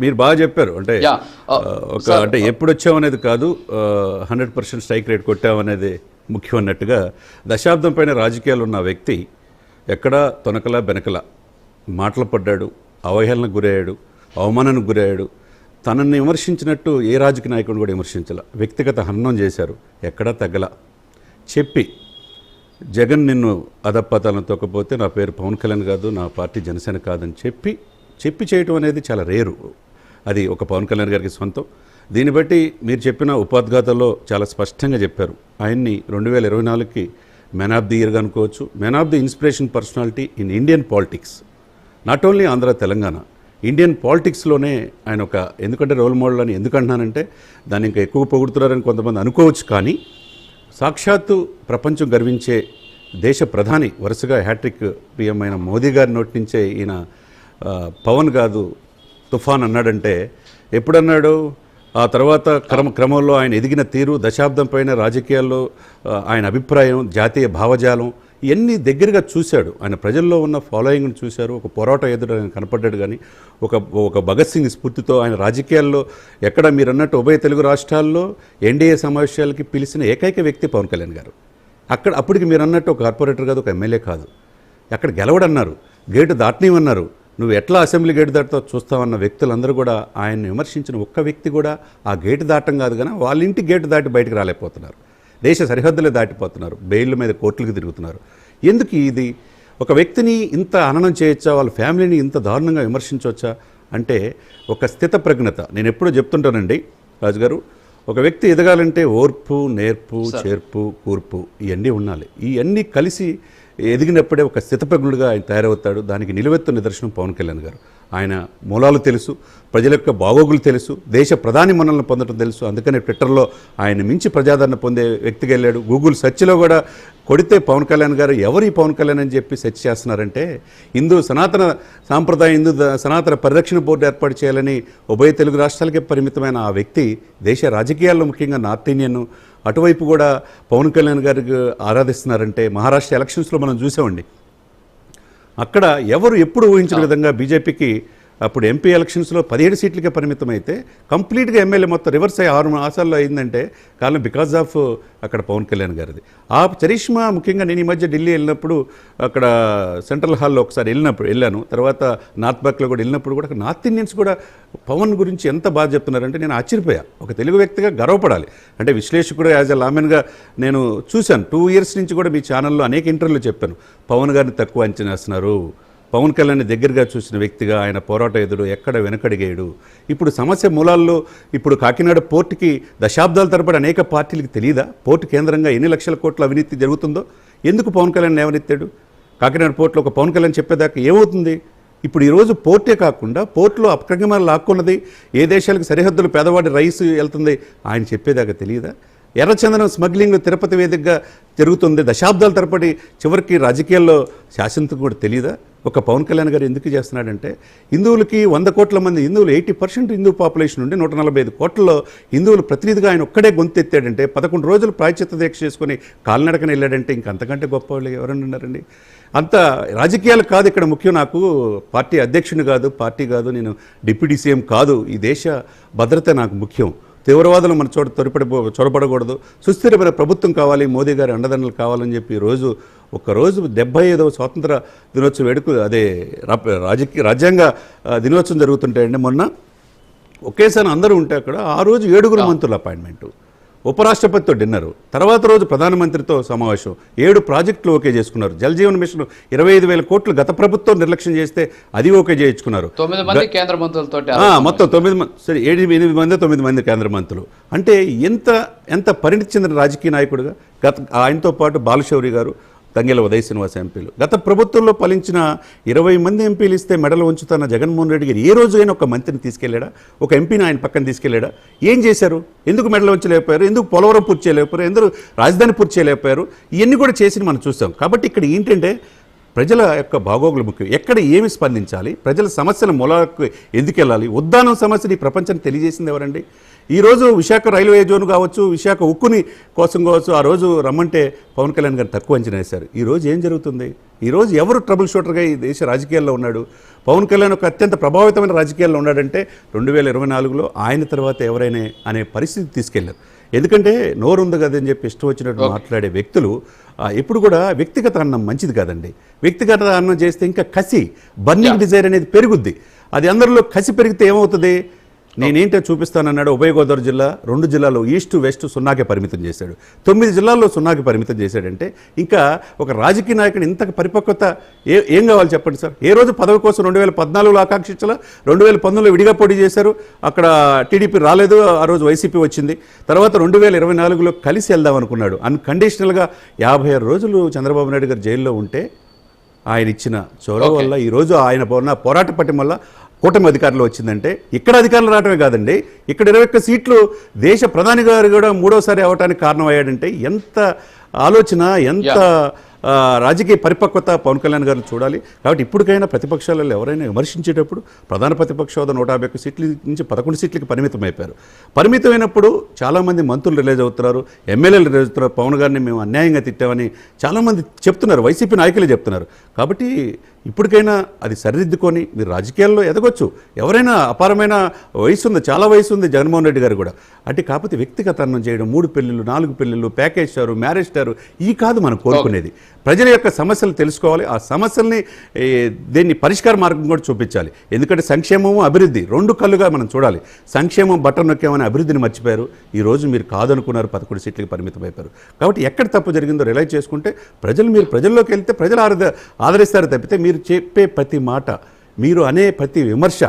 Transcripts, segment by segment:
మీరు బాగా చెప్పారు. అంటే ఒక అంటే ఎప్పుడు వచ్చామనేది కాదు హండ్రెడ్ పర్సెంట్ స్ట్రైక్ రేట్ కొట్టామనేది ముఖ్యం అన్నట్టుగా దశాబ్దం పైన రాజకీయాలు ఉన్న వ్యక్తి ఎక్కడా తొనకల బెనకల మాటలు పడ్డాడు అవహేళనకు గురయ్యాడు అవమానానికి గురయ్యాడు. తనని విమర్శించినట్టు ఏ రాజకీయ నాయకుడు కూడా విమర్శించాల. వ్యక్తిగత హననం చేశారు ఎక్కడా తగ్గల. చెప్పి జగన్ నిన్ను అధపతాలను తొక్కపోతే నా పేరు పవన్ కళ్యాణ్ కాదు నా పార్టీ జనసేన కాదని చెప్పి చెప్పి చేయటం అనేది చాలా రేరు. అది ఒక పవన్ కళ్యాణ్ గారికి సొంతం. దీన్ని బట్టి మీరు చెప్పిన ఉపాద్ఘాతల్లో చాలా స్పష్టంగా చెప్పారు. ఆయన్ని రెండు వేల ఇరవై నాలుగుకి మ్యాన్ ఆఫ్ ది ఇయర్గా అనుకోవచ్చు. Man of the inspiration personality in Indian politics. Not only Andhra Telangana. Indian పాలిటిక్స్లోనే ఆయన ఒక ఎందుకంటే రోల్ మోడల్ అని ఎందుకు అంటున్నానంటే దాన్ని ఇంకా ఎక్కువ పొగుడుతున్నారని కొంతమంది అనుకోవచ్చు కానీ సాక్షాత్తు ప్రపంచం గర్వించే దేశ ప్రధాని వరుసగా హ్యాట్రిక్ పిఎం అయిన మోదీ గారి నోటి నుంచే ఈయన పవన్ కాదు తుఫాన్ అన్నాడంటే ఎప్పుడన్నాడు? ఆ తర్వాత క్రమ క్రమంలో ఆయన ఎదిగిన తీరు దశాబ్దం పైన రాజకీయాల్లో ఆయన అభిప్రాయం జాతీయ భావజాలం ఇవన్నీ దగ్గరగా చూశాడు. ఆయన ప్రజల్లో ఉన్న ఫాలోయింగ్ని చూశారు. ఒక పోరాట ఎదురు ఆయన కనపడ్డాడు కానీ ఒక ఒక భగత్ సింగ్ స్ఫూర్తితో ఆయన రాజకీయాల్లో ఎక్కడ మీరు అన్నట్టు ఉభయ తెలుగు రాష్ట్రాల్లో ఎన్డీఏ సమావేశాలకి పిలిచిన ఏకైక వ్యక్తి పవన్ కళ్యాణ్ గారు. అక్కడ అప్పటికి మీరు అన్నట్టు ఒక కార్పొరేటర్ కాదు ఒక ఎమ్మెల్యే కాదు. అక్కడ గెలవడన్నారు గేటు దాటనివన్నారు నువ్వు ఎట్లా అసెంబ్లీ గేటు దాటుతావు చూస్తావన్న వ్యక్తులందరూ కూడా ఆయన్ని విమర్శించిన ఒక్క వ్యక్తి కూడా ఆ గేటు దాటం కాదు కానీ వాళ్ళ ఇంటి గేటు దాటి బయటకు రాలేకపోతున్నారు. దేశ సరిహద్దులే దాటిపోతున్నారు. బెయిల్ మీద కోర్టులకు తిరుగుతున్నారు. ఎందుకు ఇది? ఒక వ్యక్తిని ఇంత అననం చేయొచ్చా? వాళ్ళ ఫ్యామిలీని ఇంత దారుణంగా విమర్శించవచ్చా అంటే ఒక స్థిత ప్రజ్ఞత నేను ఎప్పుడూ చెప్తుంటానండి రాజుగారు ఒక వ్యక్తి ఎదగాలంటే ఓర్పు నేర్పు చేర్పు కూర్పు ఇవన్నీ ఉండాలి. ఇవన్నీ కలిసి ఎదిగినప్పుడే ఒక స్థితప్రజ్ఞుడిగా ఆయన తయారవుతాడు. దానికి నిలువెత్తు నిదర్శనం పవన్ కళ్యాణ్ గారు. ఆయన మూలాలు తెలుసు ప్రజల యొక్క బాగోగులు తెలుసు దేశ ప్రధాని మనల్ని పొందడం తెలుసు. అందుకనే ట్విట్టర్లో ఆయన మించి ప్రజాదరణ పొందే వ్యక్తిగా వెళ్ళాడు. గూగుల్ సెర్చ్లో కూడా కొడితే పవన్ కళ్యాణ్ గారు ఎవరు ఈ పవన్ కళ్యాణ్ అని చెప్పి సెర్చ్ చేస్తున్నారంటే హిందూ సనాతన సాంప్రదాయ హిందూ సనాతన పరిరక్షణ బోర్డు ఏర్పాటు చేయాలని ఉభయ తెలుగు రాష్ట్రాలకే పరిమితమైన ఆ వ్యక్తి దేశ రాజకీయాల్లో ముఖ్యంగా నార్త్ ఇండియన్ అటువైపు కూడా పవన్ కళ్యాణ్ గారికి ఆరాధిస్తున్నారంటే మహారాష్ట్ర ఎలక్షన్స్లో మనం చూసామండి. అక్కడ ఎవరు ఎప్పుడు ఊహించిన విధంగా బీజేపీకి అప్పుడు ఎంపీ ఎలక్షన్స్లో పదిహేడు సీట్లకే పరిమితం అయితే కంప్లీట్గా ఎమ్మెల్యే మొత్తం రివర్స్ అయ్యి ఆరు మాసాల్లో అయిందంటే కారణం బికాజ్ ఆఫ్ అక్కడ పవన్ కళ్యాణ్ గారిది. ఆ చరిష్మా ముఖ్యంగా నేను ఈ మధ్య ఢిల్లీ వెళ్ళినప్పుడు అక్కడ సెంట్రల్ హాల్లో ఒకసారి వెళ్ళినప్పుడు వెళ్ళాను. తర్వాత నార్త్ బ్యాక్లో కూడా వెళ్ళినప్పుడు కూడా అక్కడ నార్త్ ఇండియన్స్ కూడా పవన్ గురించి ఎంత బాగా చెప్తున్నారంటే నేను ఆశ్చర్యపోయా. ఒక తెలుగు వ్యక్తిగా గర్వపడాలి. అంటే విశ్లేషకుడు యాజ్ అ లామెన్గా నేను చూశాను. టూ ఇయర్స్ నుంచి కూడా మీ ఛానల్లో అనేక ఇంటర్వ్యూలు చెప్పాను. పవన్ గారిని తక్కువ అంచనా వేస్తున్నారు. పవన్ కళ్యాణ్ దగ్గరగా చూసిన వ్యక్తిగా ఆయన పోరాట ఎదుడు ఎక్కడ వెనకడిగాడు? ఇప్పుడు సమస్య మూలాల్లో ఇప్పుడు కాకినాడ పోర్టుకి దశాబ్దాల తరబడి అనేక పార్టీలకు తెలియదా పోర్టు కేంద్రంగా ఎన్ని లక్షల కోట్ల అవినీతి జరుగుతుందో? ఎందుకు పవన్ కళ్యాణ్ లేవనెత్తాడు కాకినాడ పోర్టులో ఒక పవన్ కళ్యాణ్ చెప్పేదాకా ఏమవుతుంది? ఇప్పుడు ఈరోజు పోర్టే కాకుండా పోర్టులో అక్రమాలు లాక్కున్నది ఏ దేశాలకు సరిహద్దులు పేదవాడి రైస్ వెళ్తుంది ఆయన చెప్పేదాకా తెలియదా ఎర్రచందనం స్మగ్లింగ్ తిరుపతి వేదికగా జరుగుతుంది. దశాబ్దాల తరపడి చివరికి రాజకీయాల్లో శాసనకు కూడా తెలియదా ఒక పవన్ కళ్యాణ్ గారు ఎందుకు చేస్తున్నాడంటే హిందువులకి వంద కోట్ల మంది హిందువులు ఎయిటీ పర్సెంట్ హిందూ పాపులేషన్ నుండి నూట నలభై ఐదు కోట్లలో హిందువులు ప్రతినిధిగా ఆయన ఒక్కడే గొంతెత్తాడంటే పదకొండు రోజులు ప్రాయచిత్త దీక్ష చేసుకుని కాలినడకన వెళ్ళాడంటే ఇంకంతకంటే గొప్ప వాళ్ళు ఎవరన్నా ఉన్నారండి అంత రాజకీయాలు కాదు ఇక్కడ ముఖ్యం నాకు. పార్టీ అధ్యక్షుని కాదు పార్టీ కాదు నేను డిప్యూటీ సీఎం కాదు. ఈ దేశ భద్రత నాకు ముఖ్యం. తీవ్రవాదులు మన చోట త్వరపడి చొరబడకూడదు. సుస్థిరమైన ప్రభుత్వం కావాలి మోదీ గారి అండదండలు కావాలని చెప్పి రోజు ఒక్కరోజు డెబ్బై ఐదవ స్వాతంత్ర దినోత్సవం వేడుక అదే రాజకీయ రాజ్యాంగ దినోత్సవం జరుగుతుంటాయండి మొన్న. ఒకేసారి అందరూ ఉంటే అక్కడ ఆ రోజు ఏడుగురు మంత్రుల అపాయింట్మెంటు. ఉపరాష్ట్రపతితో డిన్నరు తర్వాత రోజు ప్రధానమంత్రితో సమావేశం ఏడు ప్రాజెక్టులు ఓకే చేసుకున్నారు. జల్ జీవన్ మిషన్ ఇరవై ఐదు వేల కోట్లు గత ప్రభుత్వం నిర్లక్ష్యం చేస్తే అది ఓకే చేయించుకున్నారు. తొమ్మిది మంది కేంద్ర మంత్రులతో ఆ, మొత్తం తొమ్మిది మంది సరే ఏడు ఎనిమిది మంది తొమ్మిది మంది కేంద్ర మంత్రులు. అంటే ఎంత ఎంత పరిణితి చెందిన రాజకీయ నాయకుడుగా గత ఆయనతో పాటు బాలశౌరి గారు తంగెల ఉదయ శ్రీనివాస ఎంపీలు. గత ప్రభుత్వంలో ఫలించిన ఇరవై మంది ఎంపీలు ఇస్తే మెడలు ఉంచుతున్న జగన్మోహన్ రెడ్డి గారు ఏ రోజైనా ఒక మంత్రిని తీసుకెళ్ళాడా? ఒక ఎంపీని ఆయన పక్కన తీసుకెళ్ళాడా? ఏం చేశారు? ఎందుకు మెడలు ఉంచలేకపోయారు ఎందుకు పోలవరం పూర్తి చేయలేకపోయారు? ఎందుకు రాజధాని పూర్తి చేయలేకపోయారు? ఇవన్నీ కూడా చేసి మనం చూస్తాం. కాబట్టి ఇక్కడ ఏంటంటే ప్రజల యొక్క భాగోగులు ముఖ్యం. ఎక్కడ ఏమి స్పందించాలి? ప్రజల సమస్యల మూలకు ఎందుకు వెళ్ళాలి? ఉద్దానం సమస్యని ప్రపంచాన్ని తెలియజేసింది ఎవరండి? ఈరోజు విశాఖ రైల్వే జోన్ కావచ్చు విశాఖ ఉక్కుని కోసం కావచ్చు ఆ రోజు రమ్మంటే పవన్ కళ్యాణ్ గారు తక్కువ అంచనా వేశారు. ఈ రోజు ఏం జరుగుతుంది? ఈ రోజు ఎవరు ట్రబుల్ షూటర్గా ఈ దేశ రాజకీయాల్లో ఉన్నాడు? పవన్ కళ్యాణ్ ఒక అత్యంత ప్రభావితమైన రాజకీయాల్లో ఉన్నాడంటే రెండు వేల ఇరవై నాలుగులో ఆయన తర్వాత ఎవరైనా అనే పరిస్థితి తీసుకెళ్ళారు. ఎందుకంటే నోరు ఉంది కదని చెప్పి ఇష్టం వచ్చినట్టు మాట్లాడే వ్యక్తులు ఎప్పుడు కూడా వ్యక్తిగత అన్నం మంచిది కాదండి. వ్యక్తిగత అన్నం చేస్తే ఇంకా కసి బర్నింగ్ డిజైర్ అనేది పెరుగుద్ది. అది అందరిలో కసి పెరిగితే ఏమవుతుంది? నేనేంటో చూపిస్తానన్నాడు ఉభయ గోదావరి జిల్లా రెండు జిల్లాలో ఈస్ట్ వెస్ట్ సున్నాకే పరిమితం చేశాడు. తొమ్మిది జిల్లాల్లో సున్నాకి పరిమితం చేశాడంటే ఇంకా ఒక రాజకీయ నాయకుడు ఇంత పరిపక్వత ఏ ఏం కావాలి చెప్పండి సార్? ఏ రోజు పదవి కోసం రెండు వేల పద్నాలుగులో ఆకాంక్షించాల? రెండు వేల పంతొమ్మిదిలో విడిగా పోటీ చేశారు. అక్కడ టీడీపీ రాలేదు. ఆ రోజు వైసీపీ వచ్చింది. తర్వాత రెండు వేల ఇరవై నాలుగులో కలిసి వెళ్దాం అనుకున్నాడు. అన్కండిషనల్గా యాభై ఆరు రోజులు చంద్రబాబు నాయుడు గారు జైల్లో ఉంటే ఆయన ఇచ్చిన చొరవ వల్ల ఈరోజు ఆయన పోరాట పట్టం వల్ల కూటమి అధికారులు వచ్చిందంటే ఇక్కడ అధికారులు రావటమే కాదండి. ఇక్కడ ఇరవై ఒక్క సీట్లు దేశ ప్రధాని గారు కూడా మూడోసారి అవడానికి కారణం అయ్యాడంటే ఎంత ఆలోచన ఎంత రాజకీయ పరిపక్వత పవన్ కళ్యాణ్ గారు చూడాలి. కాబట్టి ఇప్పటికైనా ప్రతిపక్షాలలో ఎవరైనా విమర్శించేటప్పుడు ప్రధాన ప్రతిపక్ష హోదా నూట యాభై ఒక్క సీట్ల నుంచి పదకొండు సీట్లకి పరిమితం అయిపోయారు. పరిమితమైనప్పుడు చాలామంది మంత్రులు రిలీజ్ అవుతున్నారు ఎమ్మెల్యేలు రిలీజ్ అవుతున్నారు పవన్ గారిని మేము అన్యాయంగా తిట్టామని చాలామంది చెప్తున్నారు వైసీపీ నాయకులే చెప్తున్నారు. కాబట్టి ఇప్పటికైనా అది సరిదిద్దుకొని మీరు రాజకీయాల్లో ఎదగొచ్చు. ఎవరైనా అపారమైన వయసు ఉంది చాలా వయసు ఉంది జగన్మోహన్ రెడ్డి గారు కూడా. అంటే కాకపోతే వ్యక్తిగత అన్నం చేయడం మూడు పెళ్ళిళ్ళు నాలుగు పెళ్ళిళ్ళు ప్యాకేజ్ మ్యారేజ్ స్టారు ఈ కాదు మనం కోరుకునేది. ప్రజల యొక్క సమస్యలు తెలుసుకోవాలి. ఆ సమస్యల్ని దీన్ని పరిష్కార మార్గం కూడా చూపించాలి. ఎందుకంటే సంక్షేమము అభివృద్ధి రెండు కళ్ళుగా మనం చూడాలి. సంక్షేమం బట్టన్ నొక్కామని అభివృద్ధిని మర్చిపోయారు. ఈ రోజు మీరు కాదనుకున్నారు పదకొండు సీట్లకి పరిమితం అయిపోయారు. కాబట్టి ఎక్కడ తప్పు జరిగిందో రిలైజ్ చేసుకుంటే ప్రజలు మీరు ప్రజల్లోకి వెళ్తే ప్రజలు ఆదర ఆదరిస్తారు తప్పితే మీరు చెప్పే ప్రతి మాట మీరు అనే ప్రతి విమర్శ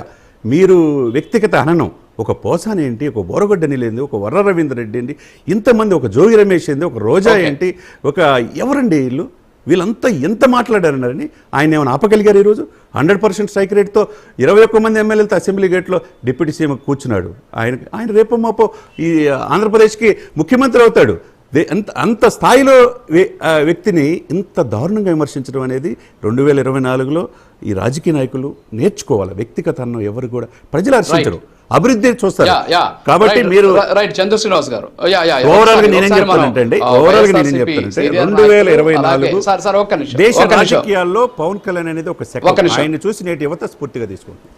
మీరు వ్యక్తిగత హననం ఒక పోసాని ఏంటి ఒక బోరగొడ్డని లేని ఒక వర్ర రవీంద్ర రెడ్డి ఏంటి ఇంతమంది ఒక జోగి రమేష్ ఏంటి ఒక రోజా ఏంటి ఒక ఎవరండి వీళ్ళు? వీళ్ళంతా ఎంత మాట్లాడారన్నారని ఆయన ఏమైనా ఆపగలిగారు ఈరోజు? హండ్రెడ్ పర్సెంట్ స్ట్రైక్ రేట్తో ఇరవై ఒక్క మంది ఎమ్మెల్యేలతో అసెంబ్లీ గేట్లో డిప్యూటీ సీఎం కూర్చున్నాడు. ఆయన ఆయన రేపు మాపో ఈ ఆంధ్రప్రదేశ్కి ముఖ్యమంత్రి అవుతాడు. అంత అంత స్థాయిలో వ్యక్తిని ఇంత దారుణంగా విమర్శించడం అనేది రెండు వేల ఇరవై నాలుగులో ఈ రాజకీయ నాయకులు నేర్చుకోవాలి. వ్యక్తిగత అన్నం ఎవరు కూడా ప్రజలు హర్షించరు అభివృద్ధి చూస్తారు. కాబట్టి మీరు రైట్ చంద్ర శ్రీనివాస్ గారు. ఓవరాల్గా నేనేం చెప్తానంటే ఓవరాల్గా నేనేం చెప్తానంటే రెండు వేల ఇరవై నాలుగు దేశ రాజకీయాల్లో పవన్ కళ్యాణ్ అనేది ఒక సెకండ్. ఆయన చూసి నేటి యువత స్ఫూర్తిగా తీసుకుంటుంది.